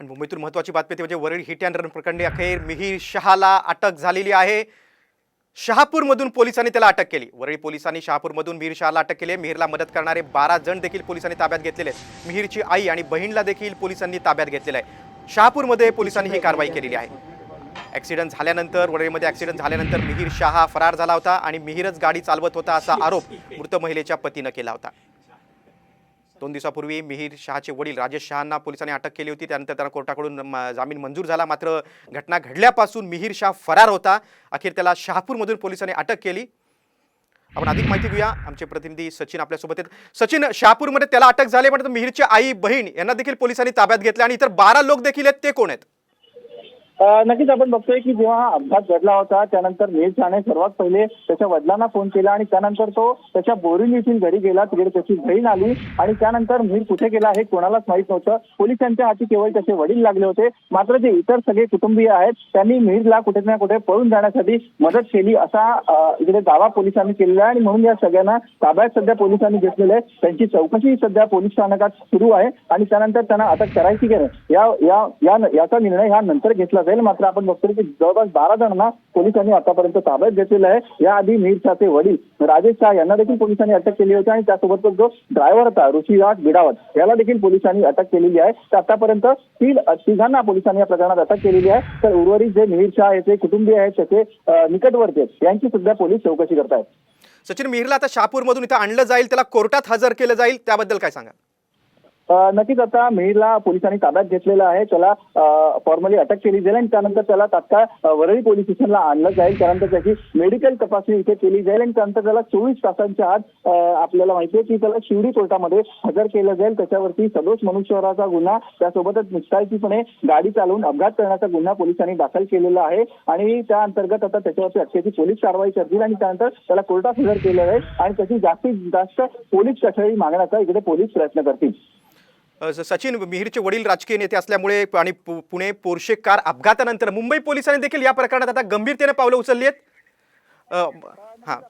आणि मुंबईतून महत्त्वाची बातमी ते म्हणजे वरील हिट अँड रन प्रकरणी अखेर मिहीर शहाला अटक झालेली आहे. शहापूरमधून पोलिसांनी त्याला अटक केली. वरळी पोलिसांनी शहापूरमधून मिहीर शहाला अटक केली आहे. मिहीरला मदत करणारे बारा जण देखील पोलिसांनी ताब्यात घेतलेले आहेत. मिहीरची आई आणि बहीणला देखील पोलिसांनी ताब्यात घेतलेलं आहे. शहापूरमध्ये पोलिसांनी ही कारवाई केलेली आहे. ॲक्सिडेंट झाल्यानंतर वरळीमध्ये ॲक्सिडेंट झाल्यानंतर मिहीर शहा फरार झाला होता आणि मिहीरच गाडी चालवत होता असा आरोप मृत महिलेच्या पतीनं केला होता. दोन दिवसापूर्वी मिहीर शहाचे वडील राजेश शहांना पोलिसांनी अटक केली होती. त्यानंतर त्यांना कोर्टाकडून जामीन मंजूर झाला. मात्र घटना घडल्यापासून मिहीर शाह फरार होता. अखेर त्याला शहापूरमधून पोलिसांनी अटक केली. आपण अधिक माहिती घेऊया. आमचे प्रतिनिधी सचिन आपल्यासोबत आहेत. सचिन शहापूरमध्ये त्याला अटक झाली पण मिहीरची आई बहीण यांना देखील पोलिसांनी ताब्यात घेतले आणि इतर बारा लोक देखील आहेत. ते कोण आहेत? नक्कीच आपण बघतोय की जेव्हा हा अपघात घडला होता त्यानंतर नील शाने सर्वात पहिले त्याच्या वडिलांना फोन केला आणि त्यानंतर तो त्याच्या बोरिंग येथील घरी गेला तिकडे त्याची बहीण आली आणि त्यानंतर मीर कुठे गेला हे कोणालाच माहीत नव्हतं. पोलिसांच्या हाती केवळ त्याचे वडील लागले होते. मात्र जे इतर सगळे कुटुंबीय आहेत त्यांनी मीरला कुठे ना कुठे पळून जाण्यासाठी मदत केली असा इकडे दावा पोलिसांनी केलेला आहे आणि म्हणून या सगळ्यांना ताब्यात सध्या पोलिसांनी घेतलेलं आहे. त्यांची चौकशी सध्या पोलीस स्थानकात सुरू आहे आणि त्यानंतर त्यांना अटक करायची की नाही याचा निर्णय ह्या नंतर घेतला जाईल मात्र आपण बघतो की जवळपास बारा जणांना पोलिसांनी आतापर्यंत ताब्यात घेतलेलं आहे. याआधी आधी शाहचे वडील राजेश शाह यांना देखील पोलिसांनी अटक केली होती आणि त्यासोबतच जो ड्रायव्हर होता ऋषिराज बिडावत याला देखील पोलिसांनी अटक केलेली आहे. तर आतापर्यंत तीन तिघांना पोलिसांनी या प्रकरणात अटक केलेली आहे. तर उर्वरित जे मिहीर शाह याचे कुटुंबीय आहेत त्याचे निकटवर्ती आहेत यांची सध्या पोलीस चौकशी करतायत. सचिन मिहीरला आता शहापूरमधून इथं आणलं जाईल त्याला कोर्टात हजर केलं जाईल त्याबद्दल काय सांगा नक्कीच आता मिहीरला पोलिसांनी ताब्यात घेतलेलं आहे. त्याला फॉर्मली अटक केली जाईल आणि त्यानंतर त्याला तात्काळ वरळी पोलीस स्टेशनला आणलं जाईल. त्यानंतर त्याची मेडिकल तपासणी इथे केली जाईल आणि त्यानंतर त्याला चोवीस तासांच्या आत आपल्याला माहिती आहे की त्याला शिवडी कोर्टामध्ये हजर केलं जाईल. त्याच्यावरती सदोष मनुष्यवराचा गुन्हा त्यासोबतच निष्काळजीपणे गाडी चालवून अपघात करण्याचा गुन्हा पोलिसांनी दाखल केलेला आहे. आणि त्या अंतर्गत आता त्याच्यावरती अटकेची पोलीस कारवाई करतील आणि त्यानंतर त्याला कोर्टात हजर केलं जाईल आणि त्याची जास्तीत जास्त पोलीस कठळी मागण्याचा इकडे पोलीस प्रयत्न करतील. सचिन मिहीरचे वडील राजकीय नेते असल्यामुळे आणि पु- पुणे पोर्शे कार अपघातानंतर मुंबई पोलिसांनी देखील या प्रकरणात आता गंभीरतेने पावलं उचलली आहेत. हां.